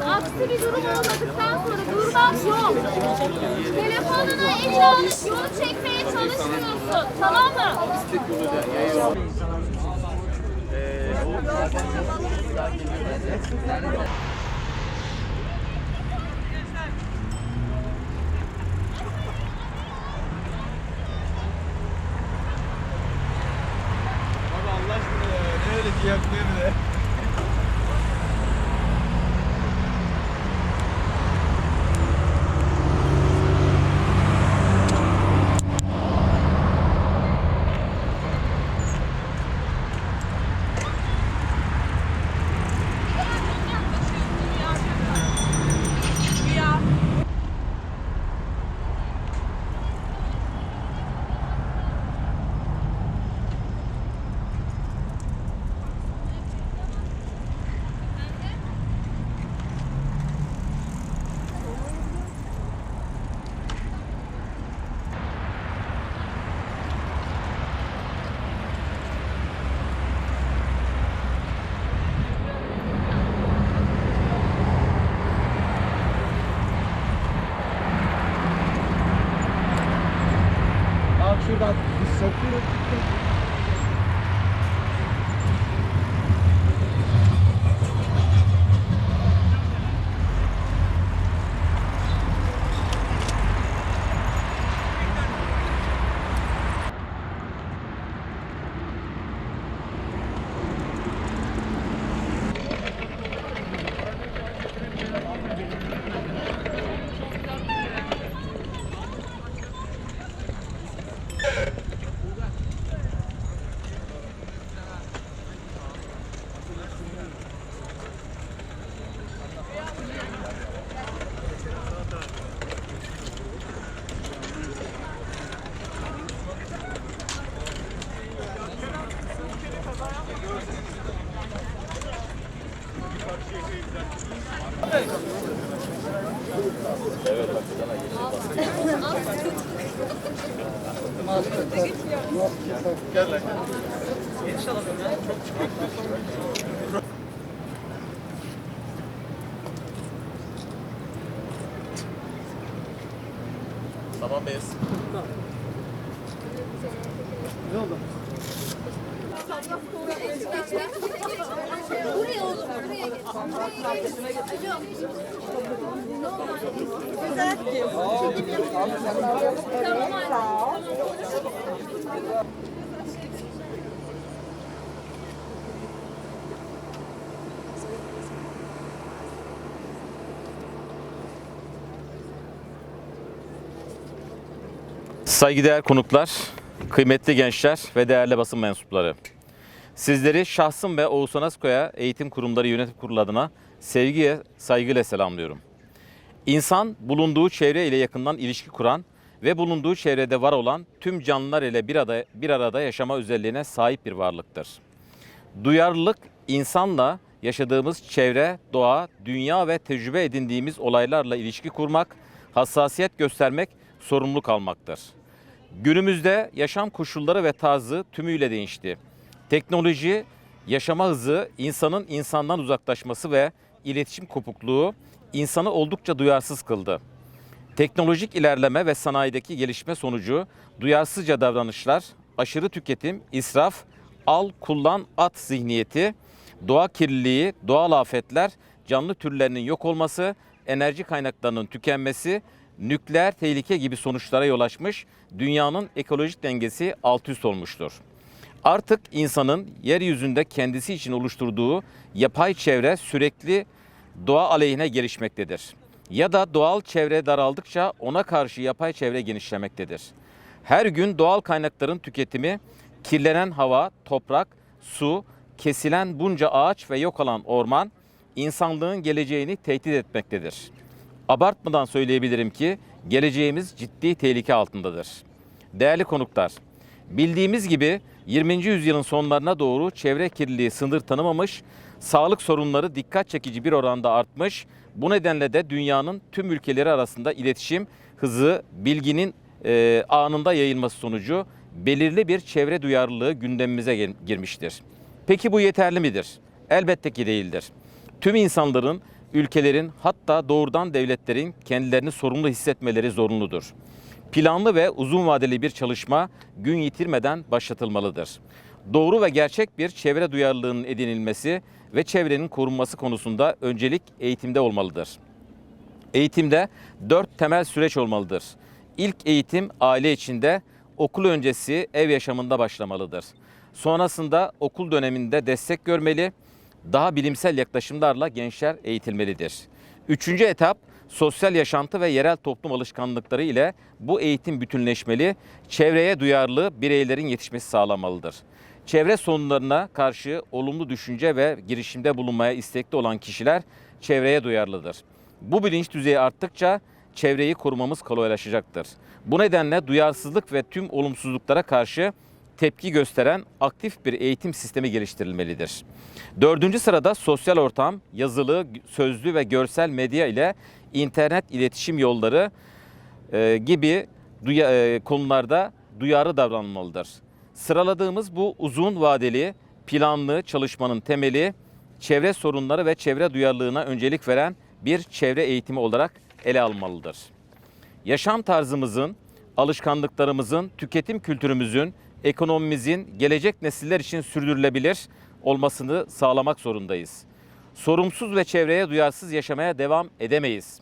aksi bir durum olmadıktan sonra durmak yok. Telefonunu eline alıp yolu çekmeye çalışmıyorsun. Tamam mı? Abi Allah. Ne öyle de. Tamam mıyız? Buraya oğlum, geç. Alo. Saygıdeğer konuklar, kıymetli gençler ve değerli basın mensupları. Sizleri şahsım ve Oğuzhan Askoya Eğitim Kurumları Yönetim Kurulu adına sevgiye, saygıyla selamlıyorum. İnsan bulunduğu çevre ile yakından ilişki kuran ve bulunduğu çevrede var olan tüm canlılar ile bir arada, bir arada yaşama özelliğine sahip bir varlıktır. Duyarlılık insanla yaşadığımız çevre, doğa, dünya ve tecrübe edindiğimiz olaylarla ilişki kurmak, hassasiyet göstermek, sorumluluk almaktır. Günümüzde yaşam koşulları ve tarzı tümüyle değişti. Teknoloji, yaşama hızı, insanın insandan uzaklaşması ve iletişim kopukluğu insanı oldukça duyarsız kıldı. Teknolojik ilerleme ve sanayideki gelişme sonucu duyarsızca davranışlar, aşırı tüketim, israf, al, kullan, at zihniyeti, doğa kirliliği, doğal afetler, canlı türlerinin yok olması, enerji kaynaklarının tükenmesi, nükleer tehlike gibi sonuçlara yol açmış, dünyanın ekolojik dengesi alt üst olmuştur. Artık insanın yeryüzünde kendisi için oluşturduğu yapay çevre sürekli doğa aleyhine gelişmektedir. Ya da doğal çevre daraldıkça ona karşı yapay çevre genişlemektedir. Her gün doğal kaynakların tüketimi, kirlenen hava, toprak, su, kesilen bunca ağaç ve yok olan orman insanlığın geleceğini tehdit etmektedir. Abartmadan söyleyebilirim ki geleceğimiz ciddi tehlike altındadır. Değerli konuklar, bildiğimiz gibi 20. yüzyılın sonlarına doğru çevre kirliliği sınır tanımamış, sağlık sorunları dikkat çekici bir oranda artmış. Bu nedenle de dünyanın tüm ülkeleri arasında iletişim hızı, bilginin e, anında yayılması sonucu belirli bir çevre duyarlılığı gündemimize girmiştir. Peki bu yeterli midir? Elbette ki değildir. Tüm insanların ülkelerin hatta doğrudan devletlerin kendilerini sorumlu hissetmeleri zorunludur. Planlı ve uzun vadeli bir çalışma gün yitirmeden başlatılmalıdır. Doğru ve gerçek bir çevre duyarlılığının edinilmesi ve çevrenin korunması konusunda öncelik eğitimde olmalıdır. Eğitimde dört temel süreç olmalıdır. İlk eğitim aile içinde, okul öncesi ev yaşamında başlamalıdır. Sonrasında okul döneminde destek görmeli, daha bilimsel yaklaşımlarla gençler eğitilmelidir. Üçüncü etap sosyal yaşantı ve yerel toplum alışkanlıkları ile bu eğitim bütünleşmeli, çevreye duyarlı bireylerin yetişmesi sağlanmalıdır. Çevre sorunlarına karşı olumlu düşünce ve girişimde bulunmaya istekli olan kişiler çevreye duyarlıdır. Bu bilinç düzeyi arttıkça çevreyi korumamız kolaylaşacaktır. Bu nedenle duyarsızlık ve tüm olumsuzluklara karşı tepki gösteren aktif bir eğitim sistemi geliştirilmelidir. Dördüncü sırada sosyal ortam, yazılı, sözlü ve görsel medya ile internet iletişim yolları e, gibi duya- e, konularda duyarlı davranılmalıdır. Sıraladığımız bu uzun vadeli, planlı çalışmanın temeli çevre sorunları ve çevre duyarlılığına öncelik veren bir çevre eğitimi olarak ele almalıdır. Yaşam tarzımızın, alışkanlıklarımızın, tüketim kültürümüzün, ekonomimizin gelecek nesiller için sürdürülebilir olmasını sağlamak zorundayız. Sorumsuz ve çevreye duyarsız yaşamaya devam edemeyiz.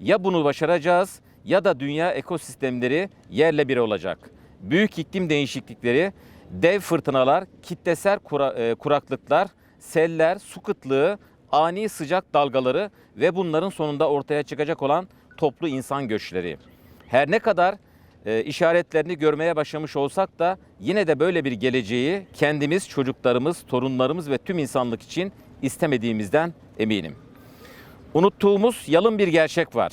Ya bunu başaracağız ya da dünya ekosistemleri yerle bir olacak. Büyük iklim değişiklikleri, dev fırtınalar, kitlesel e, kuraklıklar, seller, su kıtlığı, ani sıcak dalgaları ve bunların sonunda ortaya çıkacak olan toplu insan göçleri. Her ne kadar e, işaretlerini görmeye başlamış olsak da yine de böyle bir geleceği kendimiz, çocuklarımız, torunlarımız ve tüm insanlık için istemediğimizden eminim. Unuttuğumuz yalın bir gerçek var.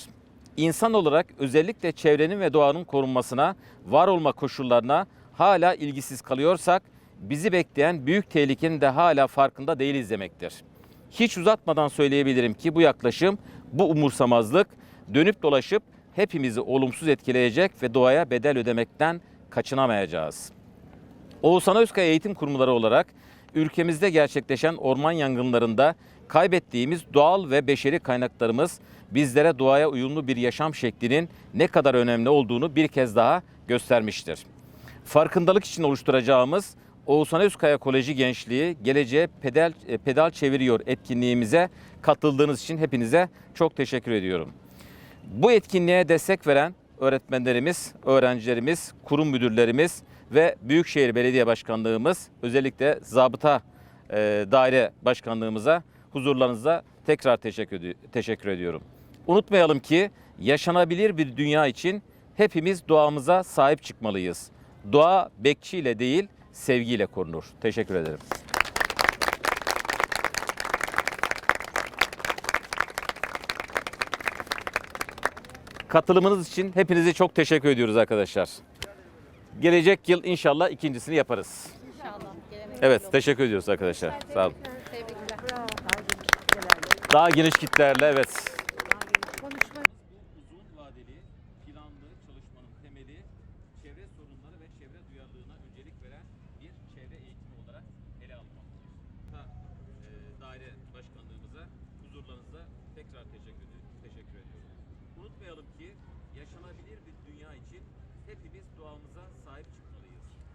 İnsan olarak özellikle çevrenin ve doğanın korunmasına, var olma koşullarına hala ilgisiz kalıyorsak bizi bekleyen büyük tehlikenin de hala farkında değiliz demektir. Hiç uzatmadan söyleyebilirim ki bu yaklaşım, bu umursamazlık dönüp dolaşıp hepimizi olumsuz etkileyecek ve doğaya bedel ödemekten kaçınamayacağız. Oğuzhan Özkaya Eğitim Kurumları olarak ülkemizde gerçekleşen orman yangınlarında kaybettiğimiz doğal ve beşeri kaynaklarımız bizlere doğaya uyumlu bir yaşam şeklinin ne kadar önemli olduğunu bir kez daha göstermiştir. Farkındalık için oluşturacağımız Oğuzhan Özkaya Koleji Gençliği Geleceğe Pedal, e, Pedal Çeviriyor etkinliğimize katıldığınız için hepinize çok teşekkür ediyorum. Bu etkinliğe destek veren öğretmenlerimiz, öğrencilerimiz, kurum müdürlerimiz ve Büyükşehir Belediye Başkanlığımız özellikle Zabıta e, Daire Başkanlığımıza huzurlarınızda tekrar teşekkür, teşekkür ediyorum. Unutmayalım ki yaşanabilir bir dünya için hepimiz doğamıza sahip çıkmalıyız. Doğa bekçiyle değil sevgiyle korunur. Teşekkür ederim. Katılımınız için hepinize çok teşekkür ediyoruz arkadaşlar. Gelecek yıl inşallah ikincisini yaparız. İnşallah. Evet, teşekkür ediyoruz arkadaşlar. Sağ olun. Daha geniş kitlerle evet.